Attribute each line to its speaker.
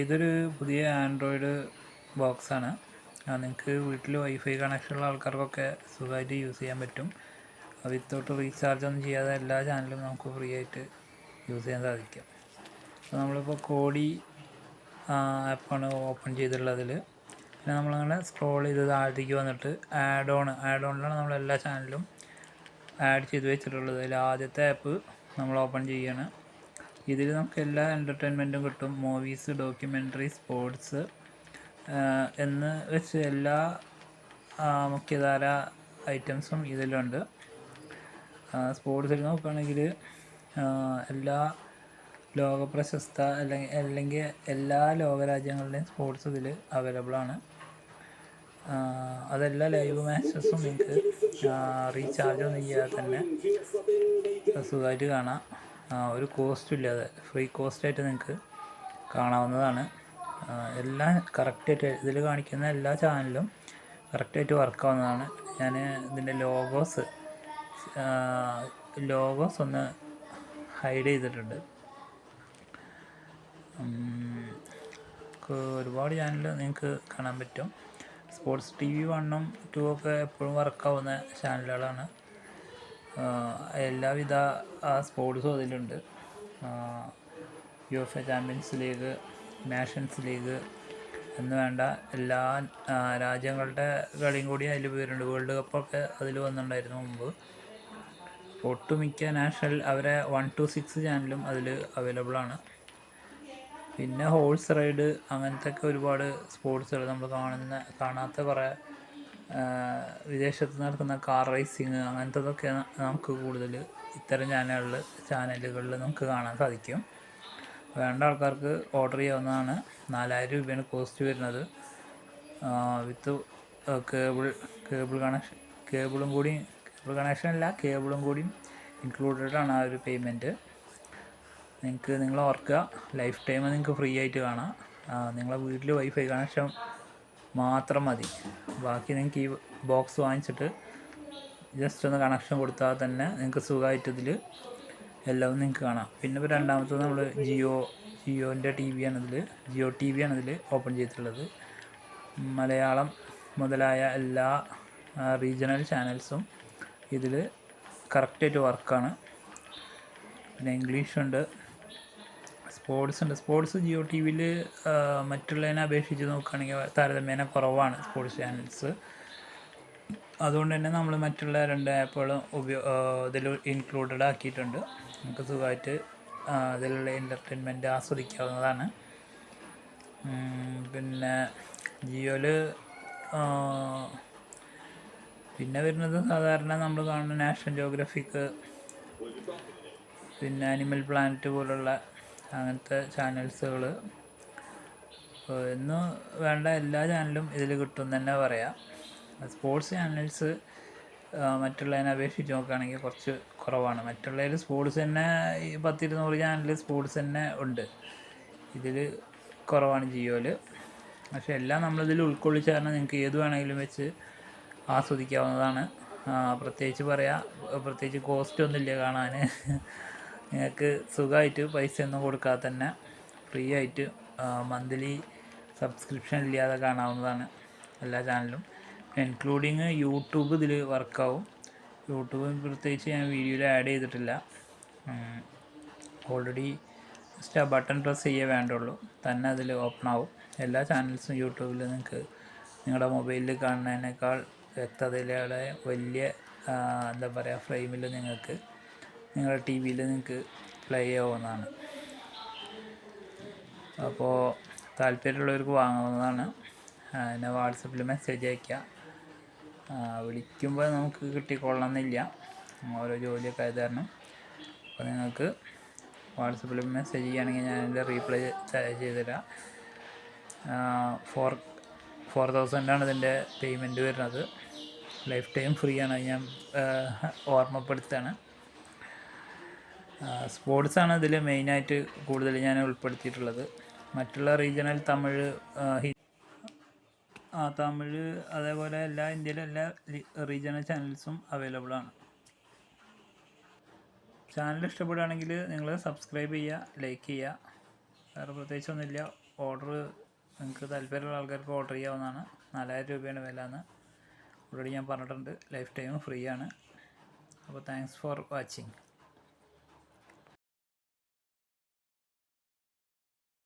Speaker 1: ഇതൊരു പുതിയ ആൻഡ്രോയിഡ് ബോക്സാണ് നിങ്ങൾക്ക് വീട്ടിൽ വൈഫൈ കണക്ഷനുള്ള ആൾക്കാർക്കൊക്കെ സുഖമായിട്ട് യൂസ് ചെയ്യാൻ പറ്റും. വിത്തൗട്ട് റീചാർജ് ഒന്നും ചെയ്യാതെ എല്ലാ ചാനലും നമുക്ക് ഫ്രീ ആയിട്ട് യൂസ് ചെയ്യാൻ സാധിക്കും. അപ്പോൾ നമ്മളിപ്പോൾ കോഡി ആപ്പാണ് ഓപ്പൺ ചെയ്തിട്ടുള്ളതിൽ പിന്നെ നമ്മളങ്ങനെ സ്ക്രോൾ ചെയ്ത് താഴത്തേക്ക് വന്നിട്ട് ആഡ് ഓൺ ആഡ് ഓണിലാണ് നമ്മൾ എല്ലാ ചാനലും ആഡ് ചെയ്ത് വെച്ചിട്ടുള്ളത്. അതിൽ ആദ്യത്തെ ആപ്പ് നമ്മൾ ഓപ്പൺ ചെയ്യാണ്. ഇതിൽ നമുക്ക് എല്ലാ എന്റർടൈൻമെന്റും കിട്ടും. മൂവീസ് ഡോക്യുമെന്ററി സ്പോർട്സ് എന്ന് വെച്ച് എല്ലാ മുഖ്യധാര ഐറ്റംസും ഇതിലുണ്ട്. സ്പോർട്സിൽ നോക്കുകയാണെങ്കിൽ എല്ലാ ലോക പ്രശസ്ത അല്ലെങ്കിൽ അല്ലെങ്കിൽ എല്ലാ ലോകരാജ്യങ്ങളുടെയും സ്പോർട്സ് ഇതിൽ അവൈലബിൾ ആണ്. അതെല്ലാ ലൈവ് മാച്ചസും നിങ്ങൾക്ക് റീചാർജ് ഒന്നും ചെയ്യാതെ തന്നെ സുഖമായിട്ട് കാണാം. ഒരു കോസ്റ്റും ഇല്ലാതെ ഫ്രീ കോസ്റ്റായിട്ട് നിങ്ങൾക്ക് കാണാവുന്നതാണ്. എല്ലാം കറക്റ്റായിട്ട് ഇതിൽ കാണിക്കുന്ന എല്ലാ ചാനലും കറക്റ്റായിട്ട് വർക്കാവുന്നതാണ് ഞാൻ ഇതിന്റെ ലോഗോസ് ലോഗോസ് ഒന്ന് ഹൈഡ് ചെയ്തിട്ടുണ്ട്. ഒരുപാട് ചാനൽ നിങ്ങൾക്ക് കാണാൻ പറ്റും. സ്പോർട്സ് ടി വി വണ്ണും ടു ഒക്കെ എപ്പോഴും വർക്കാവുന്ന ചാനലുകളാണ് എല്ലാവിധ സ്പോർട്സും അതിലുണ്ട്. U F A champions league nations league എന്ന് വേണ്ട എല്ലാ രാജ്യങ്ങളുടെ കളിയും കൂടി അതിൽ പോയിട്ടുണ്ട് വേൾഡ് കപ്പൊക്കെ അതിൽ വന്നിട്ടുണ്ടായിരുന്നു മുമ്പ്. ഒട്ടുമിക്ക നാഷണൽ അവരെ വൺ ടു സിക്സ് ചാനലും അതിൽ അവൈലബിൾ ആണ്. പിന്നെ ഹോഴ്സ് റൈഡ് അങ്ങനത്തെ ഒക്കെ ഒരുപാട് സ്പോർട്സുകൾ നമ്മൾ കാണുന്ന കാണാത്ത കുറേ വിദേശത്ത് നടക്കുന്ന കാർ റേസിങ് അങ്ങനത്തതൊക്കെ നമുക്ക് കൂടുതൽ ഇത്തരം ചാനലുകളിൽ ചാനലുകളിൽ നമുക്ക് കാണാൻ സാധിക്കും. വേണ്ട ആൾക്കാർക്ക് ഓർഡർ ചെയ്യാവുന്നതാണ്. നാലായിരം രൂപയാണ് കോസ്റ്റ് വരുന്നത്. വിത്ത് കേബിൾ കേബിൾ കണക്ഷൻ കേബിളും കൂടി കേബിൾ കണക്ഷൻ അല്ല കേബിളും കൂടി ഇൻക്ലൂഡഡ് ആണ് ആ ഒരു പേയ്മെന്റ് നിങ്ങൾക്ക് നിങ്ങൾ ഓർക്കുക ലൈഫ് ടൈം നിങ്ങൾക്ക് ഫ്രീ ആയിട്ട് കാണാം. നിങ്ങളെ വീട്ടിൽ വൈഫൈ കണക്ഷൻ മാത്രം മതി. ബാക്കി നിങ്ങൾക്ക് ഈ ബോക്സ് വാങ്ങിച്ചിട്ട് ജസ്റ്റ് ഒന്ന് കണക്ഷൻ കൊടുത്താൽ തന്നെ നിങ്ങൾക്ക് സുഖമായിട്ട് ഇതിൽ എല്ലാം നിങ്ങൾക്ക് കാണാം. പിന്നെ ഇപ്പോൾ രണ്ടാമത്തത് നമ്മൾ ജിയോ ജിയോന്റെ ടി ആണ് ഇതിൽ ജിയോ ടി ആണ് ഇതിൽ ഓപ്പൺ ചെയ്തിട്ടുള്ളത്. മലയാളം മുതലായ എല്ലാ റീജിയണൽ ചാനൽസും ഇതിൽ കറക്റ്റായിട്ട് വർക്കാണ് പിന്നെ ഇംഗ്ലീഷുണ്ട് സ്പോർട്സ് ഉണ്ട്. സ്പോർട്സ് ജിയോ ടി വിയിൽ മറ്റുള്ളതിനെ അപേക്ഷിച്ച് നോക്കുകയാണെങ്കിൽ താരതമ്യേന കുറവാണ് സ്പോർട്സ് ചാനൽസ്. അതുകൊണ്ട് തന്നെ നമ്മൾ മറ്റുള്ള രണ്ട് ആപ്പുകളും ഉപയോ ഇതിൽ ഇൻക്ലൂഡഡ് ആക്കിയിട്ടുണ്ട്. നമുക്ക് സുഖമായിട്ട് അതിലുള്ള എന്റർടൈൻമെന്റ് ആസ്വദിക്കാവുന്നതാണ്. പിന്നെ ജിയോയിൽ പിന്നെ വരുന്നത് സാധാരണ നമ്മൾ കാണുന്ന നാഷണൽ ജോഗ്രഫിക്ക് പിന്നെ അനിമൽ പ്ലാനറ്റ് പോലുള്ള അങ്ങനത്തെ ചാനൽസുകൾ ഇന്ന് വേണ്ട എല്ലാ ചാനലും ഇതിൽ കിട്ടും തന്നെ പറയാം. സ്പോർട്സ് ചാനൽസ് മറ്റുള്ളതിനെ അപേക്ഷിച്ച് നോക്കുകയാണെങ്കിൽ കുറച്ച് കുറവാണ്. മറ്റുള്ളതിൽ സ്പോർട്സ് തന്നെ ഈ പത്തിരുന്നൂറ് ചാനൽ സ്പോർട്സ് തന്നെ ഉണ്ട്. ഇതിൽ കുറവാണ് ജിയോയിൽ പക്ഷെ എല്ലാം നമ്മളിതിൽ ഉൾക്കൊള്ളിച്ച് കാരണം നിങ്ങൾക്ക് ഏത് വേണമെങ്കിലും വെച്ച് ആസ്വദിക്കാവുന്നതാണ്. പ്രത്യേകിച്ച് പറയാം പ്രത്യേകിച്ച് കോസ്റ്റ് ഒന്നുമില്ല കാണാൻ നിങ്ങൾക്ക് സുഖമായിട്ട് പൈസ ഒന്നും കൊടുക്കാതെ തന്നെ ഫ്രീ ആയിട്ട് മന്ത്ലി സബ്സ്ക്രിപ്ഷൻ ഇല്ലാതെ കാണാവുന്നതാണ് എല്ലാ ചാനലും ഇൻക്ലൂഡിങ് യൂട്യൂബ് ഇതിൽ വർക്കാവും യൂട്യൂബ് പ്രത്യേകിച്ച് ഞാൻ വീഡിയോയിൽ ആഡ് ചെയ്തിട്ടില്ല. ഓൾറെഡി ജസ്റ്റ് ആ ബട്ടൺ പ്രസ് ചെയ്യേ വേണ്ടുള്ളൂ. തന്നെ അതിൽ ഓപ്പൺ ആവും. എല്ലാ ചാനൽസും യൂട്യൂബിൽ നിങ്ങൾക്ക് നിങ്ങളുടെ മൊബൈലിൽ കാണുന്നതിനേക്കാൾ വ്യക്തതയിലൂടെ വലിയ എന്താ പറയുക ഫ്രെയിമിൽ നിങ്ങൾക്ക് നിങ്ങളുടെ ടി വിയിൽ നിങ്ങൾക്ക് പ്ലേ ആവുന്നതാണ് അപ്പോൾ താല്പര്യമുള്ളവർക്ക് വാങ്ങാവുന്നതാണ് എന്നെ വാട്സപ്പിൽ മെസ്സേജ് അയക്കുക വിളിക്കുമ്പോൾ നമുക്ക് കിട്ടിക്കൊള്ളണമെന്നില്ല. ഓരോ ജോലിയൊക്കെ ആയത് കാരണം. അപ്പോൾ നിങ്ങൾക്ക് വാട്സപ്പിൽ മെസ്സേജ് ചെയ്യുകയാണെങ്കിൽ ഞാൻ എന്റെ റീപ്ലൈ ചെയ്തുതരാം. ഫോർ ഫോർ തൗസൻഡാണ് ഇതിന്റെ പേയ്മെന്റ് വരുന്നത്. ലൈഫ് ടൈം ഫ്രീ ആണ് ഞാൻ ഓർമ്മപ്പെടുത്തുകയാണ്. സ്പോർട്സ് ആണ് ഇതിൽ മെയിനായിട്ട് കൂടുതൽ ഞാൻ ഉൾപ്പെടുത്തിയിട്ടുള്ളത്. മറ്റുള്ള റീജിയണൽ തമിഴ് ആ തമിഴ് അതേപോലെ എല്ലാ ഇന്ത്യയിലെ എല്ലാ റീജിയണൽ ചാനൽസും അവൈലബിൾ ആണ് ചാനൽ ഇഷ്ടപ്പെടുകയാണെങ്കിൽ നിങ്ങൾ സബ്സ്ക്രൈബ് ചെയ്യുക ലൈക്ക് ചെയ്യുക. വേറെ പ്രത്യേകിച്ചൊന്നുമില്ല. ഓർഡർ നിങ്ങൾക്ക് താല്പര്യമുള്ള ആൾക്കാർക്ക് ഓർഡർ ചെയ്യാവുന്നതാണ്. നാലായിരം രൂപയാണ് വില എന്ന് ഓൾറെഡി ഞാൻ പറഞ്ഞിട്ടുണ്ട്. ലൈഫ് ടൈം ഫ്രീ ആണ് അപ്പോൾ താങ്ക്സ് ഫോർ വാച്ചിങ്.